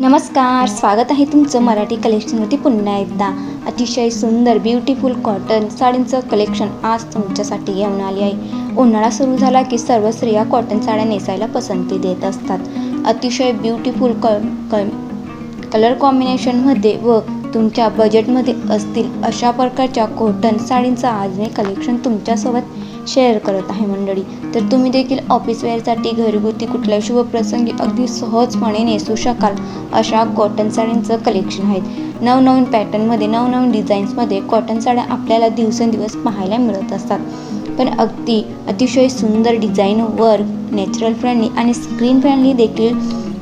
नमस्कार स्वागत आहे तुमचं मराठी कलेक्शनवरती पुन्हा एकदा. अतिशय सुंदर ब्युटिफुल कॉटन साडींचं कलेक्शन आज तुमच्यासाठी घेऊन आली आहे. उन्हाळा सुरू झाला की सर्व स्त्रिया कॉटन साड्या नेसायला पसंती देत असतात. अतिशय ब्युटिफुल क क कलर कॉम्बिनेशनमध्ये व तुमच्या बजेटमध्ये असतील अशा प्रकारच्या कॉटन साडींचं आज मी कलेक्शन तुमच्यासोबत शेअर करत आहे मंडळी. तर तुम्ही देखील ऑफिस वेअरसाठी घरगुती कुठल्या शुभप्रसंगी अगदी सहजपणे नेसू शकाल अशा कॉटन साड्यांचं कलेक्शन आहेत नवनवीन पॅटर्नमध्ये नवनवीन डिझाईन्समध्ये कॉटन साड्या आपल्याला दिवसेंदिवस पाहायला मिळत असतात. पण अगदी अतिशय सुंदर डिझाईन वर्क नॅचरल फ्रेंडली आणि स्क्रीन फ्रेंडली देखील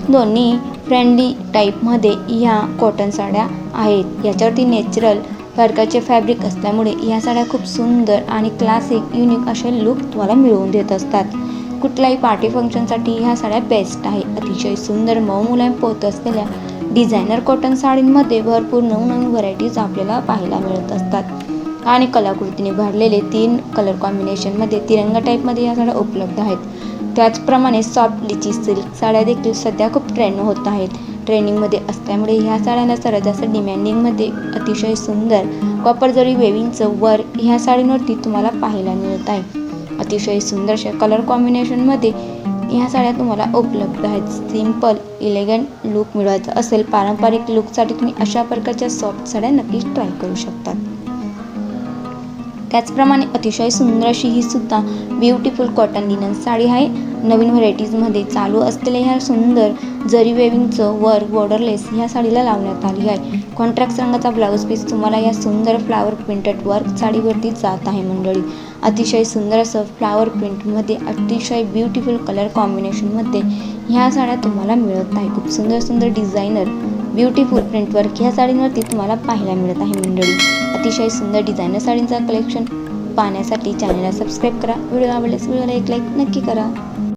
दोन्ही फ्रेंडली टाईपमध्ये ह्या कॉटन साड्या आहेत. याच्यावरती नॅचरल फरकाचे फॅब्रिक असल्यामुळे ह्या साड्या खूप सुंदर आणि क्लासिक युनिक असे लुक तुम्हाला मिळवून देत असतात. कुठल्याही पार्टी फंक्शनसाठी ह्या साड्या बेस्ट आहे. अतिशय सुंदर मऊ मुलायम पोत असलेल्या डिझायनर कॉटन साडींमध्ये भरपूर नवनवीन व्हरायटीज आपल्याला पाहायला मिळत असतात. आणि कलाकृतीने भरलेले तीन कलर कॉम्बिनेशनमध्ये तिरंगा टाईपमध्ये या साड्या उपलब्ध आहेत. त्याचप्रमाणे सॉफ्ट लिची सिल्क साड्या देखील सध्या खूप ट्रेंड होत आहेत. ट्रेनिंगमध्ये असल्यामुळे ह्या साड्यांना सर्वात जास्त डिमॅन्डिंगमध्ये अतिशय सुंदर कॉपर जरी वेविंगचं वर ह्या साडींवरती तुम्हाला पाहायला मिळत आहे. अतिशय सुंदरशा कलर कॉम्बिनेशनमध्ये ह्या साड्या तुम्हाला उपलब्ध आहेत. सिंपल इलेगंट लुक मिळवायचा असेल. पारंपरिक लुकसाठी तुम्ही अशा प्रकारच्या सॉफ्ट साड्या नक्कीच ट्राय करू शकता. त्याचप्रमाणे अतिशय सुंदर अशी ही सुद्धा ब्युटिफुल कॉटन लिनन साडी आहे. नवीन व्हरायटीजमध्ये चालू असलेल्या ह्या सुंदर जरी वेविंगचं वर्क बॉर्डरलेस ह्या साडीला लावण्यात आली आहे. कॉन्ट्रॅक्ट रंगाचा ब्लाऊज पीस तुम्हाला या सुंदर फ्लावर प्रिंटेड वर्क साडीवरती जात आहे मंडळी. अतिशय सुंदर असं फ्लावर प्रिंटमध्ये अतिशय ब्युटिफुल कलर कॉम्बिनेशनमध्ये ह्या साड्या तुम्हाला मिळत आहे. खूप सुंदर सुंदर डिझायनर ब्युटीफुल प्रिंटवर्क ह्या साडींवरती तुम्हाला पाहायला मिळत आहे मंडळी. अतिशय सुंदर डिझायनर साडींचा कलेक्शन पाहण्यासाठी चॅनलला सबस्क्राईब करा. व्हिडिओ आवडल्यास व्हिडिओला एक लाईक नक्की करा.